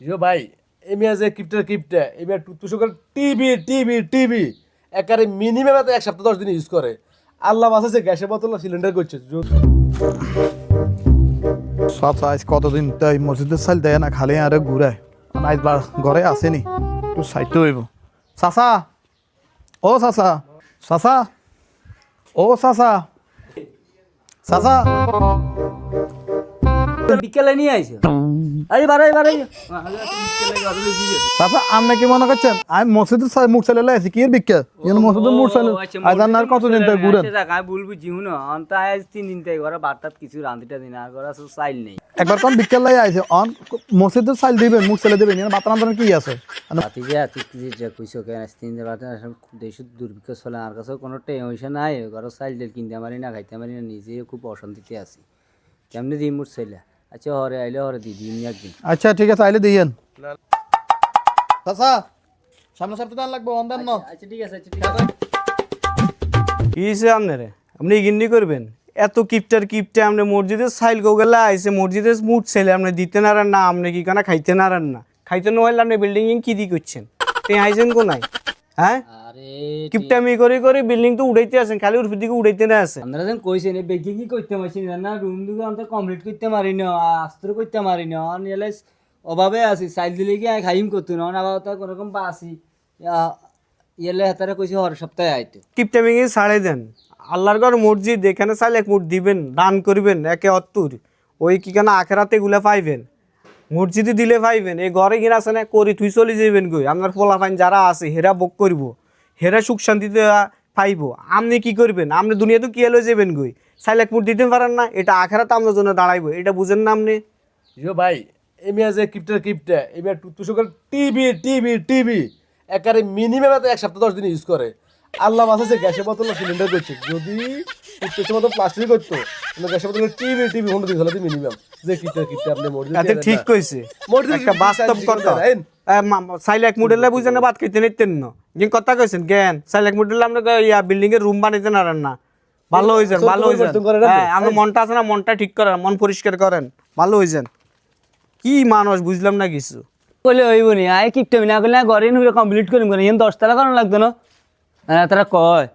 ইয়ো ভাই এমিয়া যে কিপটা কিপটা এমিয়া টুতুসকের টিভি টিভি টিভি একারে মিনিমাম এক সপ্তাহ দশ দিন ইউজ করে। আল্লাহ বাসাছে গ্যাসের বোতল সিলিন্ডার করছে চাচা আজ কতদিন তাই মসজিদের চাল দেয় না খালি আরে ঘুরায় আজ বার ঘরে আসেনি একটু সাইতে হইব চাচা ও চাচা চাচা ও চাচা চাচা। বিকেলে নিয়ে আইছো? আপনি কি মনে করছেন? আমি মসজিদের মুখ চালে আছি কি মসজিদের মুখ চালে আজ আর কতদিন তাই ঘুরেন? আমি বলব জিহুন অন্ত আজ তিন দিন তাই ঘরে কিছু রান্ধিটা দিন আর ঘরে চাইল নেই। একবার কোন বিকেল লাই আইছে অন মসজিদের দিবেন মুখ চালে দিবেন কি আছে? বাতি যে তুই তুই যে কইছো কেন তিন দিন বাদে দেশ দুর্ভিক্ষ চলে আর কাছে কোনো টেনশন নাই ঘরে চাইল দিল কিনতে পারি না খাইতে পারি না নিজে খুব অশান্তিতে আছি। কেমনি দিই মোর চাইলা? আচ্ছা হরে আইলে হরে দি দিন একদিন। আচ্ছা ঠিক আছে আইলে দিয়েন। চাচা সামনে সপ্তাহে লাগবে অন্দান ন। আচ্ছা ঠিক আছে আচ্ছা ঠিক আছে। কি হিসে আপনারে? আপনি গিন্নি করবেন? এত কিপটার কিপটে আপনি মসজিদের সাইল গোগেলা আইসে মসজিদের মুঠ ছেলে আপনি দিতে নারান না আপনি কি কানা খাইতে নারান না খাইতে নহলে আপনি বিল্ডিং কি দি করছেন? তুই আইসেন কোনায়? হ্যাঁ? কিপটামি করে করে বিল্ডিং তো উড়াইতে আছেন খালি ওর দিকে উড়াইতে না আছে আপনারা যেন কইছেন এই বেগিং কি করতে পারছি না রুম দুটো অন্ত কমপ্লিট করতে পারি না আস্ত্র করতে পারি না নিলে অভাবে আছি চাইল দিলে কি খাইম করতো না আবার তো কোনোরকম বাসি। ইয়েলে হাতারে কইছে হর সপ্তাহে আইতে। কিপটামি কি ছাড়ে দেন। আল্লাহর ঘর মসজিদ এখানে চাইলে এক মুঠ দিবেন দান করবেন একে অত্তর। ওই কি কেন আখেরাতে গুলা পাইবেন? মসজিদে দিলে পাইবেন এই ঘরে কিনা আছে না, করি, তুই চলে যাবেন গই আপনার পোলাপাইন যারা আছে, হেরা ভোগ করব, হেরা সুখ শান্তিতে পাইব। আপনি কি করবেন? আপনি দুনিয়াতে কি এলো যাবেন গই মুঠ দিতে পারেন না, এটা আখেরাতে আপনার জন্য দাঁড়াইবো, এটা বুঝেন না আপনি? ইয়ো ভাই এমিয়া যে কিপটা কিপটা এমিয়া টুতুসকের টিভি টিভি টিভি একারে মিনিমাম এক সপ্তাহ দশ দিন ইউজ করে। আল্লাহ বাসাছে গ্যাসের বোতল সিলিন্ডার করছে যদি প্লাস্টিক করতো টিভি টিভি মিনিমাম যে আপনি মসজিদে ঠিক কইছে। একটা বাস্তব কথা। মডেলে বুঝেন না বাদ খাইতে নিতেন না। যে কথা কইছেন জ্ঞান। সাইলে মডেলে আমরা ইয়া বিল্ডিং এর রুম বানাইতে নারেন না ভালো ভালো হ্যাঁ আমরা মনটা আছে না মনটা ঠিক করেন মন পরিষ্কার করেন। ভালো হয়েছেন কি মানুষ বুঝলাম না কিছু। বলে হইব নি আয় কিপটা না করলে ঘরে নুয়ে কমপ্লিট করিম কারণ লাগতো না? হ্যাঁ তারা কয়